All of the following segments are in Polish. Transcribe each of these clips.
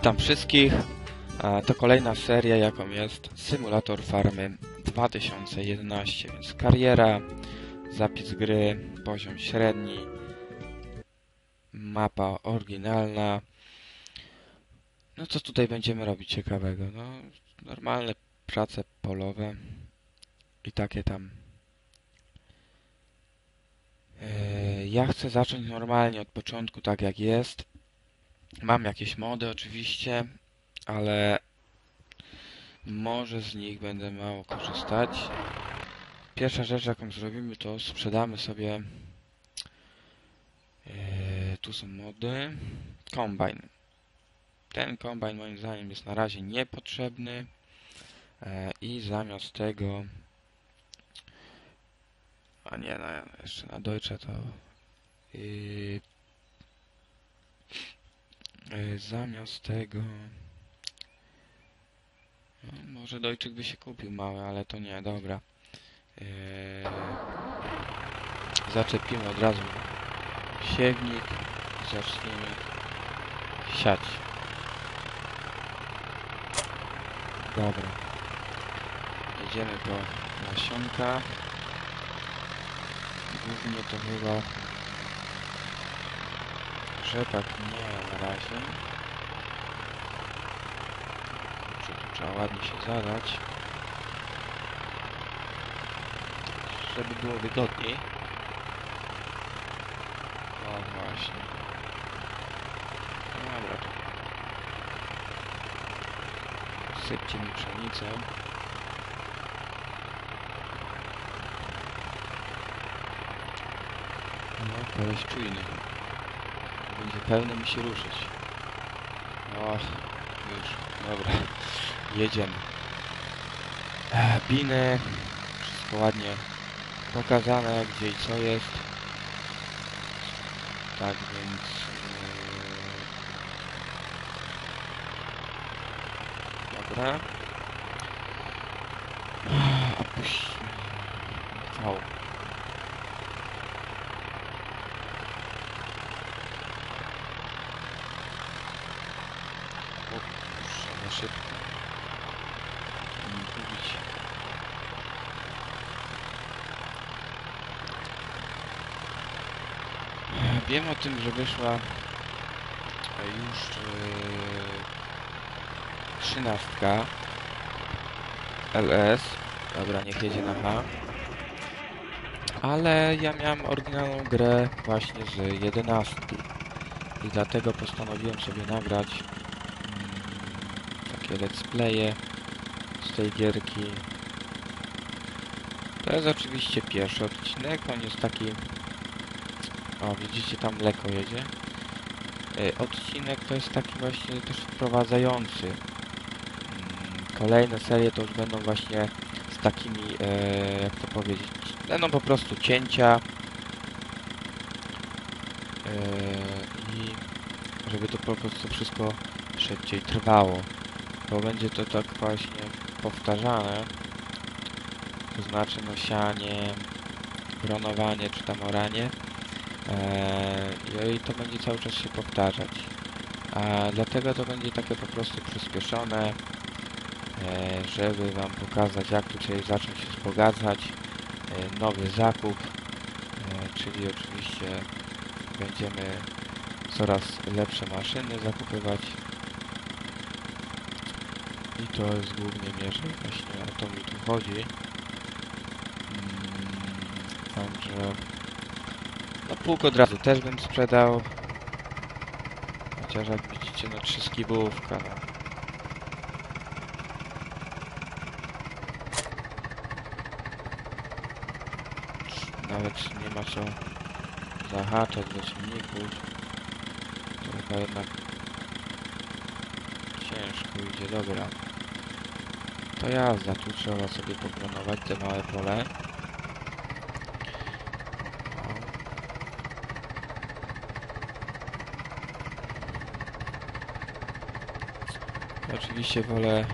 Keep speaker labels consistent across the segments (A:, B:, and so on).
A: Witam wszystkich. To kolejna seria, jaką jest Symulator Farmy 2011, więc kariera, zapis gry, poziom średni, mapa oryginalna. No co tutaj będziemy robić ciekawego? No, normalne prace polowe i takie tam. E, Ja chcę zacząć normalnie od początku, tak jak jest. Mam jakieś mody oczywiście, ale może z nich będę mało korzystać. Pierwsza rzecz jaką zrobimy to sprzedamy sobie e, tu są mody kombajn. Ten kombajn moim zdaniem jest na razie niepotrzebny e, i zamiast tego a nie, no, jeszcze na Deutsche to yy, yy, zamiast tego no, może Dojczyk by się kupił mały, ale to nie, dobra. Yy, zaczepimy od razu siewnik i zaczniemy siać. Dobra. Jedziemy po nasionka. Głównie to chyba rzepak nie na razie. Tu trzeba ładnie się zadać. Żeby było wygodniej. O właśnie. No Dobra. to Sypcie mi pszenicę. No, koleś czujny. Będzie pewny mi się ruszyć. O, już, dobra. Jedziemy. E, Biny. Wszystko ładnie pokazane, gdzie i co jest. Tak więc... e, Dobra. Opuśćmy. O. O kurczę, szybko. Nie mówić. Wiem o tym, że wyszła już trzynastka LS. Dobra, niech jedzie na H. Ale ja miałem oryginalną grę właśnie z 11. I dlatego postanowiłem sobie nagrać takie let's playe z tej gierki. To jest oczywiście pierwszy odcinek, on jest taki... O, widzicie, tam mleko jedzie. E, Odcinek to jest taki właśnie też wprowadzający. Mm, Kolejne serie to już będą właśnie z takimi, e, jak to powiedzieć, będą po prostu cięcia. E, I żeby to po prostu wszystko szybciej trwało. Bo będzie to tak właśnie powtarzane. To znaczy no sianie, bronowanie czy tam oranie. Eee, I to będzie cały czas się powtarzać. A dlatego to będzie takie po prostu przyspieszone, e, żeby Wam pokazać jak tutaj zacząć się wzbogacać. E, nowy zakup, e, czyli oczywiście będziemy coraz lepsze maszyny zakupywać. I to jest głównie mierze właśnie o to mi tu chodzi. Mm, Także no pług od razu też bym sprzedał. Chociaż jak widzicie, no trzy skibówka, no. Nawet nie ma co zahaczać do silników. To chyba jednak ciężko idzie, dobra. To jazda, tu trzeba sobie poplanować te małe pole. Oczywiście wolę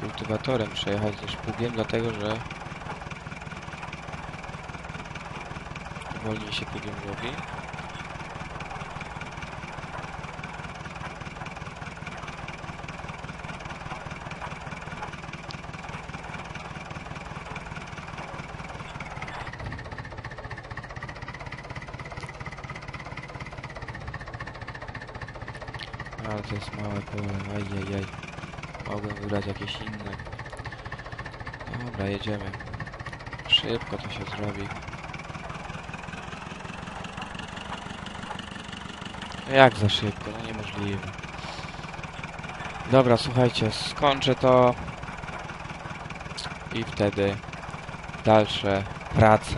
A: kultywatorem przejechać niż pługiem, dlatego że wolniej się pługiem robi. Ale to jest małe pole, ajajaj. Mogłem wybrać jakieś inne. Dobra, jedziemy. Szybko to się zrobi. Jak za szybko? No niemożliwe. Dobra, słuchajcie, skończę to i wtedy dalsze prace.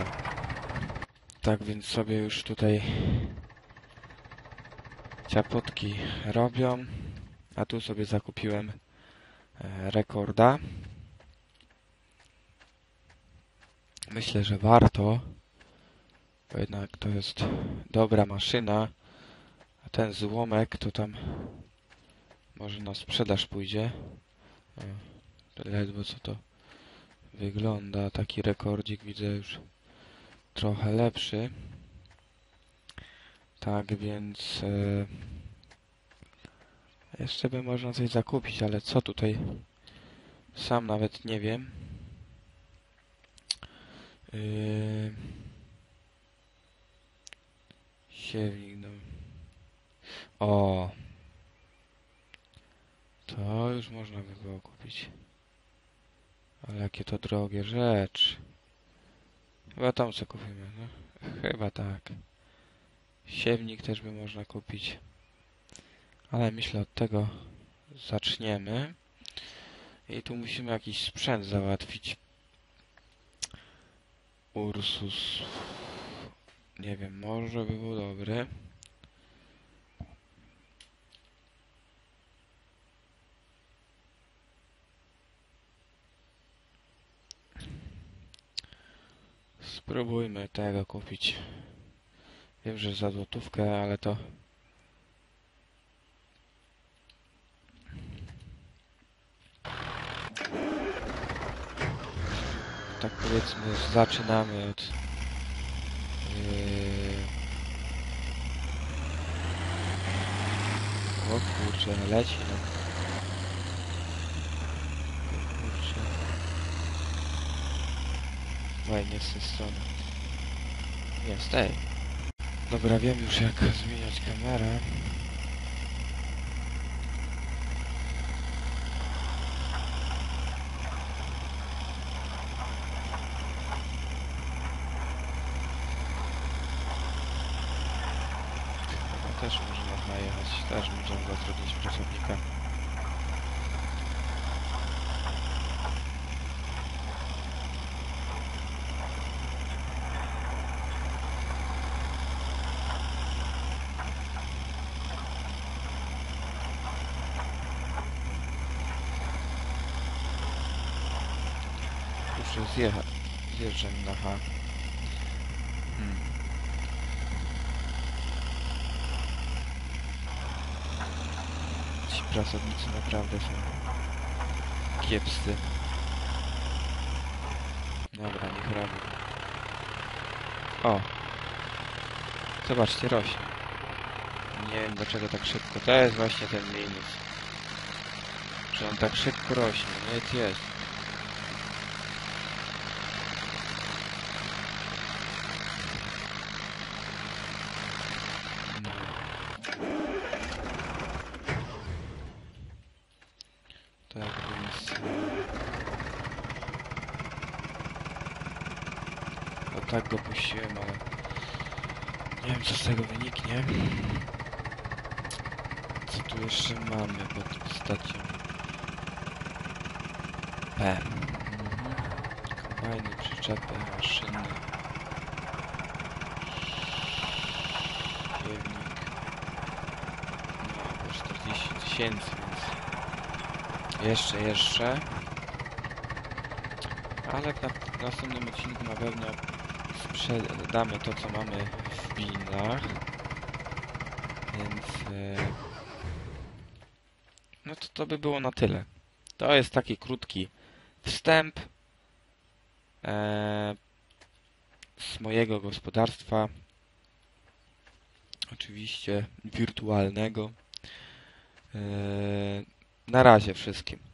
A: Tak więc sobie już tutaj ciapotki robią, a tu sobie zakupiłem e, rekorda. Myślę, że warto, bo jednak to jest dobra maszyna, a ten złomek to tam może na sprzedaż pójdzie. Ledwo co to wygląda. Taki rekordzik widzę już trochę lepszy. Tak więc e, jeszcze by można coś zakupić, ale co tutaj sam nawet nie wiem. Yy, siewnik, no. O! To już można by było kupić. Ale jakie to drogie rzecz. Chyba tam co kupimy, no? Chyba tak. Siewnik też by można kupić. Ale myślę od tego zaczniemy. I tu musimy jakiś sprzęt załatwić. Ursus. Nie wiem, może by był dobry. Spróbujmy tego kupić. Wiem, że za złotówkę, ale to... Tak powiedzmy, zaczynamy od... Yy... O kurczę, leci no. O kurczę. Fajnie z tej strony. Jest, ej. Dobra, wiem już jak zmieniać kamerę. No też można najechać, też możemy zatrudnić pracownika. Muszę zjechać. Zjeżdżam na H. Hmm. Ci pracownicy naprawdę są kiepscy. Dobra, niech robi. O! Zobaczcie, rośnie. Nie wiem dlaczego tak szybko. To jest właśnie ten minus. Że on tak szybko rośnie. No jest, jest. Tak więc... e, No tak go puściłem, ale... Nie wiem co z tego wyniknie. Co tu jeszcze mamy pod postacią? P. Kombajny, przyczepy, maszyny. Siewnik. No, po 40 tysięcy, więc... Jeszcze, jeszcze. Ale w następnym odcinku na pewno sprzedamy to, co mamy w binach. Więc... e, No to to by było na tyle. To jest taki krótki wstęp e, z mojego gospodarstwa. Oczywiście wirtualnego. E, na razie wszystkim.